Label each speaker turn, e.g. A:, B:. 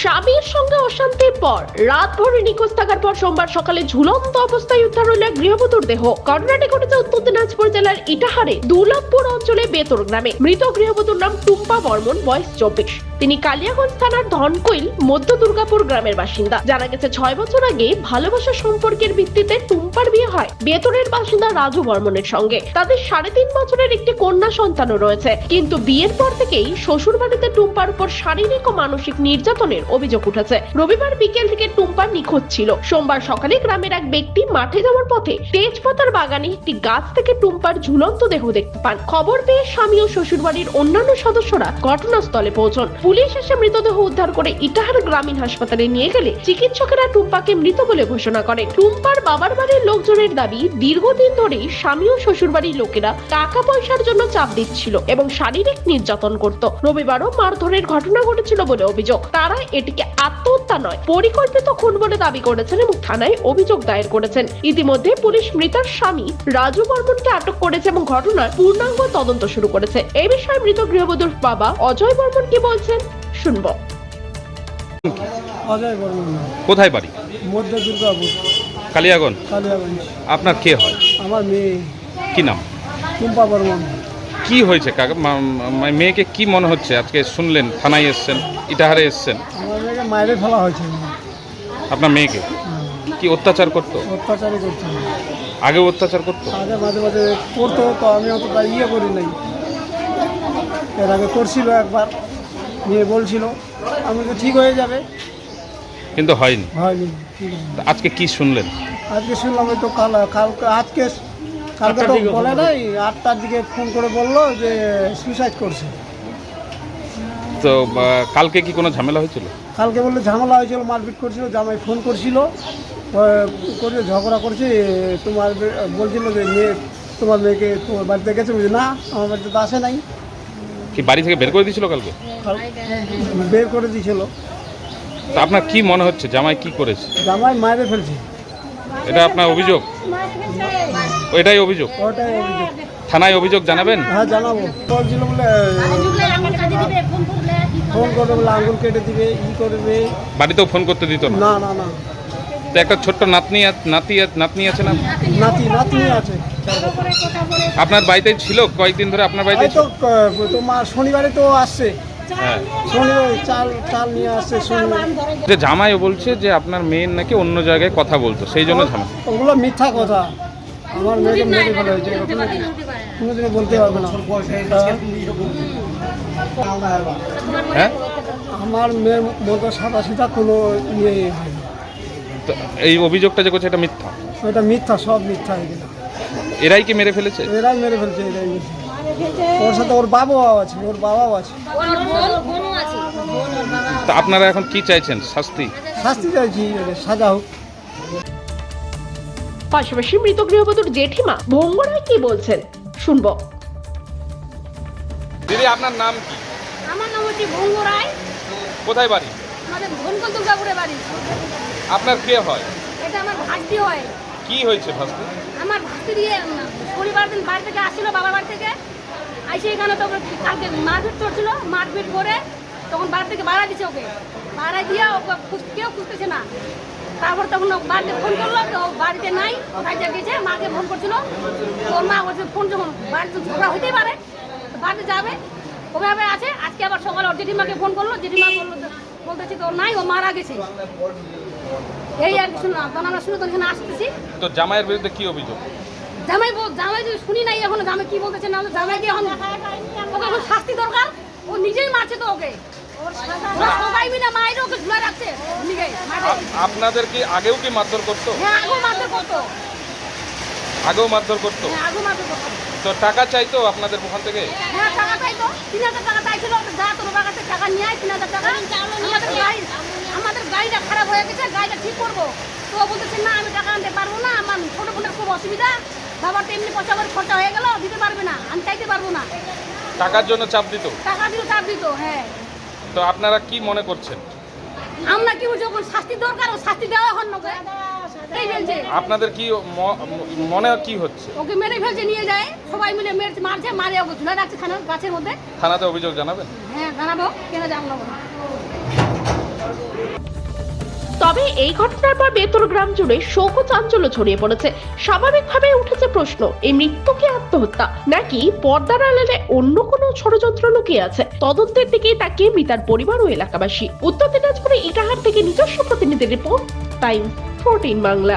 A: স্বামীর সঙ্গে অশান্তির পর রাত ভরে নিখোঁজ থাকার পর সোমবার সকালে ঝুলন্ত অবস্থায় উদ্ধার হল গৃহবধূর দেহ। ঘটনাটি ঘটেছে উত্তর দিনাজপুর জেলার ইটাহারে দুর্লভপুর অঞ্চলে বেতর গ্রামে। মৃত গৃহবধূর নাম টুম্পা বর্মন, বয়স চব্বিশ। তিনি কালিয়াগঞ্জ থানার ধনকৈল মধ্য দুর্গাপুর গ্রামের বাসিন্দা। জানা গেছে, ছয় বছর আগে ভালোবাসা সম্পর্কের ভিত্তিতে টুম্পার বিয়ে হয় বেতনের বাসিন্দা রাজু বর্মনের সঙ্গে। তাদের সাড়ে তিন বছরের একটি কন্যা সন্তানও রয়েছে। কিন্তু বিয়ের পর থেকেই শ্বশুর বাড়িতে টুম্পার উপর শারীরিক ও মানসিক নির্যাতনের অভিযোগ উঠেছে। রবিবার বিকেল থেকে টুম্পা নিখোঁজ ছিল। সোমবার সকালে গ্রামের এক ব্যক্তি মাঠে যাওয়ার পথে তেজপাতার বাগানে একটি গাছ থেকে টুম্পার ঝুলন্ত দেহ দেখতে পান। খবর পেয়ে স্বামী ও শ্বশুর বাড়ির অন্যান্য সদস্যরা ঘটনাস্থলে পৌঁছন। পুলিশ এসে মৃতদেহ উদ্ধার করে ইটাহার গ্রামীণ হাসপাতালে নিয়ে গেলে চিকিৎসকেরা টুম্পাকে মৃত বলে ঘোষণা করে টুম্পার বাবার বাড়ির লোকজনের দাবি, দীর্ঘদিন ধরেই স্বামী ও শ্বশুর বাড়ির লোকেরা টাকা পয়সার জন্য চাপ দিচ্ছিল এবং শারীরিক নির্যাতন করত। রবিবারও মারধরের ঘটনা ঘটেছিল বলে অভিযোগ। তারা এটিকে আত্মহত্যা নয়, পরিকল্পিত খুন বলে দাবি করেছেন এবং থানায় অভিযোগ দায়ের করেছেন। ইতিমধ্যে পুলিশ মৃতার স্বামী রাজু বর্মনকে আটক করেছে এবং ঘটনার পূর্ণাঙ্গ তদন্ত শুরু করেছে। এই বিষয়ে মৃত গৃহবধূর বাবা অজয় বর্মন কি বলছেন? শুনব।
B: অজয় বর্মন
C: কোথায় বাড়ি?
B: মধ্য দুর্গাপুর।
C: কালিয়াগঞ্জ?
B: কালিয়াগঞ্জ।
C: আপনার কে হয়?
B: আমার মেয়ে।
C: কি নাম?
B: টুম্পা বর্মন।
C: কি হয়েছে? কাকা মেয়েকে কি মনে হচ্ছে? আজকে শুনলেন থানায় এসছেন ইটাহারে এসছেন।
B: আমার মেয়েকে মায়েরে ফেলা হয়েছে।
C: আপনার মেয়েকে? কি অত্যাচার করতো?
B: অত্যাচারই করছে
C: আগে অত্যাচার করতো?
B: আগে মাঝে মাঝে করতো তো আমি অতটা ইয়ে করি নাই। এর আগে করছিল একবার। নিয়ে বলছিল আমি তো ঠিক হয়ে যাবে।
C: কিন্তু হয়নি।
B: হয়নি
C: তা আজকে কি শুনলেন?
B: আজকে শুনলাম তো কাল কালকে আজকে কালকে তো বলে নাই আটটার দিকে ফোন করে বলল যে সুইসাইড করছে।
C: তো বা, কালকে কি কোনো ঝামেলা হয়েছিল?
B: কালকে বললে ঝামেলা হয়েছিল মারপিট করছিল জামাই ফোন করছিল করে ঝগড়া করছে তোমার বে- বলছিল যে মেয়ে তোমার মেয়েকে তোমার বাড়িতে গেছে বলছে না আমার বাড়িতে তো আসে নাই।
C: কি বাড়ি থেকে বের করে দিয়েছিল কালকে?
B: বের করে দিয়েছিল।
C: তা আপনার কি মনে হচ্ছে? জামাই কি করেছে?
B: জামাই মায়েরে ফেলছে।
C: এটা আপনার অভিযোগ? এটাই অভিযোগ?
B: ওটাই অভিযোগ।
C: থানায় অভিযোগ জানাবেন?
B: হ্যাঁ জানাব। বলছিল বলে ফোন করবে বলে আঙুল কেটে দিবে ই করবে।
C: বাড়িতেও ফোন করতে দিত না
B: না না।
C: তো একটা ছোট্ট নাতনি নাতি নাতনি আছে না?
B: নাতি নাতনি আছে।
C: আপনার বাড়িতেই ছিল? কয়েকদিন ধরে আপনার বাড়িতে
B: তো তোমার শনিবারে তো আসছে।
C: হ্যাঁ।
B: শনিবার চাল চাল নিয়ে আসছে শনিবার।
C: যে জামাই বলছে যে আপনার মেয়ের নাকি অন্য জায়গায় কথা বলতো সেই জন্য ঝামেলা
B: ওগুলো মিথ্যা কথা। আমার মেয়েকে মেরে ফেলা হয়েছে কোনোদিনও বলতে পারবে না।
C: হ্যাঁ?
B: আমার মেয়ের মতো সাদা সিধা কোনো ইয়ে হয় না।
C: তো এই অভিযোগটা যে করছে এটা মিথ্যা?
B: ওটা মিথ্যা সব মিথ্যা এগুলো
C: এরাই কি মেরে ফেলেছে?
B: এরাই মেরে ফেলছে এরাই ওর সাথে ওর বাবাও আছে ওর বাবাও আছে।
C: তো আপনারা এখন কি চাইছেন? শাস্তি?
B: শাস্তি চাইছি সাজা হোক।
A: পাশাপাশি মৃত গৃহবধূর জেঠিমা ভঙ্গরায় কি বলছেন? শুনব।
C: দিদি আপনার নাম কি?
D: আমার নাম হচ্ছে ভঙ্গ রায়
C: কোথায় বাড়ি?
D: আমাদের ভনকল দুর্গাপুরে বাড়ি।
C: আপনার কে হয়?
D: এটা আমার ভাস্তি হয়।
C: কি হয়েছে ভাস্তি?
D: আমার ভাস্তি দিয়ে পরিবার দিন বাড়ি থেকে আসছিল বাবার বাড়ি থেকে। আইসে এখানে তো কালকে মারপিট করছিল মারপিট করে তখন বাড়ি থেকে বাড়া দিছে ওকে। বাড়া দিয়ে ওকে কেউ খুঁজতেছে না। তারপর তখন ও বাড়িতে ফোন করল তো ও বাড়িতে নাই কোথায় যে গেছে মাকে ফোন করছিল। ওর মা বলছে ফোন যখন বাড়িতে ঝগড়া হতেই পারে বাড়িতে যাবে। ওভাবে আছে আজকে আবার সকালে ওর জেঠিমাকে ফোন করল জেঠিমা বলল বলতেছে তো নাই ও মারা গেছে। এই আর কি শুনলাম তখন আমরা শুনে তখন এখানে আসতেছি।
C: তো জামাইয়ের বিরুদ্ধে কি অভিযোগ?
D: জামাই বল জামাই যদি শুনি নাই এখন জামাই কি বলতেছে না জামাইকে এখন ওকে এখন শাস্তি দরকার? ও নিজেই মারছে তো ওকে। ওরা সবাই মিলে মায়ের ওকে ঝুলে রাখছে নিজেই
C: আপনাদের কি আগেও কি মারধর করতো?
D: হ্যাঁ আগেও মারতে করতো।
C: আগেও মারধর করতো?
D: হ্যাঁ আগেও মারতে করতো।
C: তো টাকা চাইতো আপনাদের ওখান থেকে?
D: হ্যাঁ টাকা চাইতো তিন হাজার টাকা চাইছিল যা তোর টাকা নিয়ে আয় তিন হাজার টাকা। গাড়িটা খারাপ হয়ে গেছে গাড়িটা ঠিক করব। তো বলতেছে না আমি টাকা আনতে পারব না আমার ছোটো বোনের খুব অসুবিধা। বাবার তো এমনি পয়সা করে খরচা হয়ে গেল দিতে পারবে না আমি চাইতে পারব না।
C: টাকার জন্য চাপ দিত?
D: টাকা দিল চাপ দিত হ্যাঁ।
C: তো আপনারা কি মনে করছেন?
D: আমরা কি বলছি, যখন শাস্তি দরকার ও শাস্তি দেওয়া হন না
C: আপনাদের কি মনে কি হচ্ছে?
D: ওকে মেরে ফেলছে নিয়ে যায় সবাই মিলে মেরে মারছে মারে ওকে ঝুলে রাখছে খানে গাছের মধ্যে।
C: থানাতে অভিযোগ জানাবেন?
D: হ্যাঁ জানাব কেন জানাব
A: তবে এই ঘটনার পর বেতর গ্রাম জুড়ে শোক ও চাঞ্চল্য ছড়িয়ে পড়েছে। স্বাভাবিকভাবে উঠেছে প্রশ্ন, এই মৃত্যু কি আত্মহত্যা? নাকি পর্দার আড়ালে অন্য কোনো ষড়যন্ত্র লুকিয়ে আছে? তদন্তের দিকে তাকিয়ে মৃতার পরিবার ও এলাকাবাসী। উত্তর দিনাজপুরে ইটাহার থেকে নিজস্ব প্রতিনিধি রিপোর্ট টাইম ফোরটিন বাংলা।